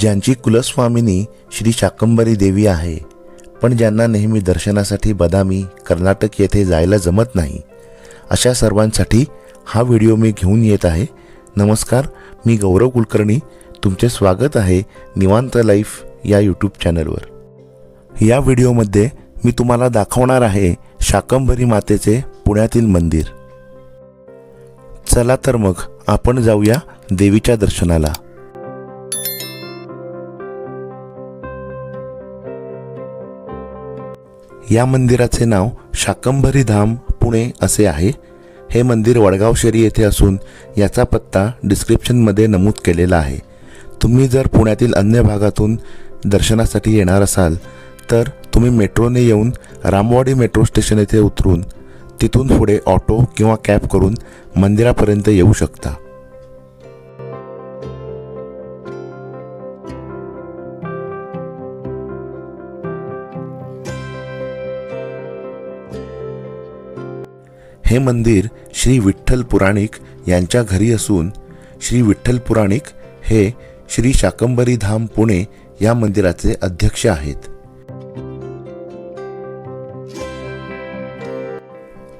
ज्यांची कुलस्वामिनी श्री शाकंबरी देवी आहे पण ज्यांना नेहमी दर्शनासाठी बदामी कर्नाटक येथे जायला जमत नाही अशा सर्वांसाठी हा व्हिडिओ मी घेऊन येत आहे. नमस्कार मी गौरव कुलकर्णी. तुमचे स्वागत आहे निवांत लाईफ या यूट्यूब चॅनलवर. या व्हिडिओमध्ये मी तुम्हाला दाखवणार आहे शाकंभरी मातेचे पुण्यातील मंदिर. चला तर मग आपण जाऊया देवीच्या दर्शनाला. या मंदिराचे नाव शाकंभरी धाम पुणे असे आहे. हे मंदिर वडगाव शेरी येथे असून याचा पत्ता डिस्क्रिप्शनमध्ये नमूद केलेला आहे. तुम्ही जर पुण्यातील अन्य भागातून दर्शनासाठी येणार असाल तर तुम्ही मेट्रोने येऊन रामवाडी मेट्रो स्टेशन येथे उतरून तिथून पुढे ऑटो किंवा कॅब करून मंदिरापर्यंत येऊ शकता. हे मंदिर श्री विठ्ठल पुराणिक यांच्या घरी असून श्री विठ्ठल पुराणिक हे श्री शाकंबरी धाम पुणे या मंदिराचे अध्यक्ष आहेत.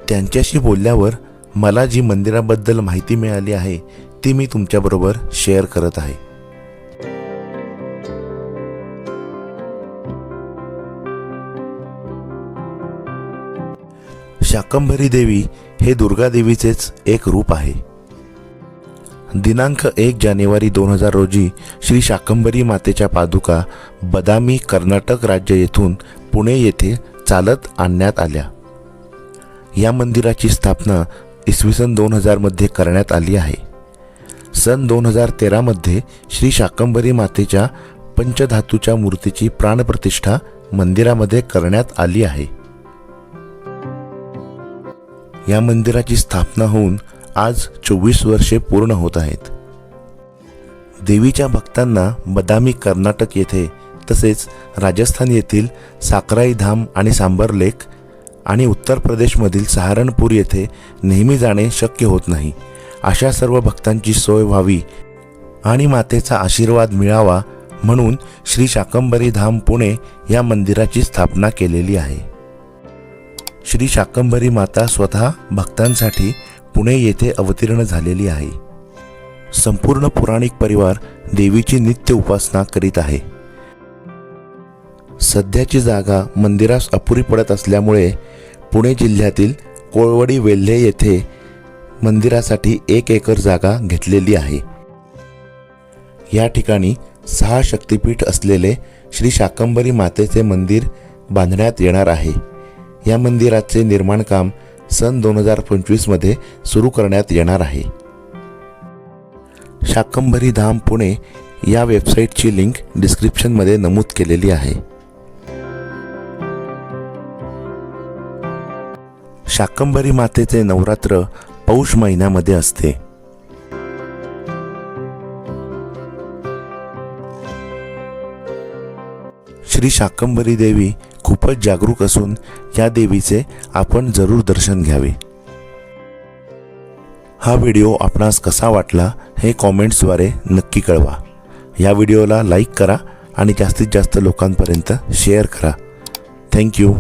त्यांच्याशी बोलल्यावर मला जी मंदिराबद्दल माहिती मिळाली आहे ती मी तुमच्याबरोबर शेअर करत आहे. शाकंभरी देवी हे दुर्गादेवीचेच एक रूप आहे. दिनांक एक जानेवारी दोन हजार रोजी श्री शाकंभरी मातेच्या पादुका बदामी कर्नाटक राज्य येथून पुणे येथे चालत आणण्यात आल्या. या मंदिराची स्थापना इसवी सन दोन हजारमध्ये करण्यात आली आहे. सन दोन हजार तेरामध्ये श्री शाकंभरी मातेच्या पंचधातूच्या मूर्तीची प्राणप्रतिष्ठा मंदिरामध्ये करण्यात आली आहे. या मंदिराची स्थापना होऊन आज चोवीस वर्षे पूर्ण होत आहेत. देवीच्या भक्तांना बदामी कर्नाटक येथे तसेच राजस्थान येथील साकराई धाम आणि सांबर लेक आणि उत्तर प्रदेशमधील सहारणपूर येथे नेहमी जाणे शक्य होत नाही. अशा सर्व भक्तांची सोय व्हावी आणि मातेचा आशीर्वाद मिळावा म्हणून श्री शाकंबरी धाम पुणे या मंदिराची स्थापना केलेली आहे. श्री शाकंभरी माता स्वतः भक्तांसाठी पुणे येथे अवतीर्ण झालेली आहे. संपूर्ण पुराणिक परिवार देवीची नित्य उपासना करीत आहे. सध्याची जागा मंदिरास अपुरी पडत असल्यामुळे पुणे जिल्ह्यातील कोळवडी वेल्हे येथे मंदिरासाठी एक एकर जागा घेतलेली आहे. या ठिकाणी सहा शक्तिपीठ असलेले श्री शाकंभरी मातेचे मंदिर बांधण्यात येणार आहे. या मंदिराचे निर्माण काम सन दोन हजार पंचवीसमध्ये सुरू करण्यात येणार आहे. शाकंभरी धाम पुणे या वेबसाईटची लिंक डिस्क्रिप्शनमध्ये नमूद केलेली आहे. शाकंभरी मातेचे नवरात्र पौष महिन्यामध्ये असते. श्री शाकंभरी देवी खूपच जागरूक असून या देवीचे आपण जरूर दर्शन घ्यावे. हा व्हिडिओ आपणास कसा वाटला हे कॉमेंट्सद्वारे नक्की कळवा. या व्हिडिओला लाईक करा आणि जास्तीत जास्त लोकांपर्यंत शेअर करा. थँक्यू.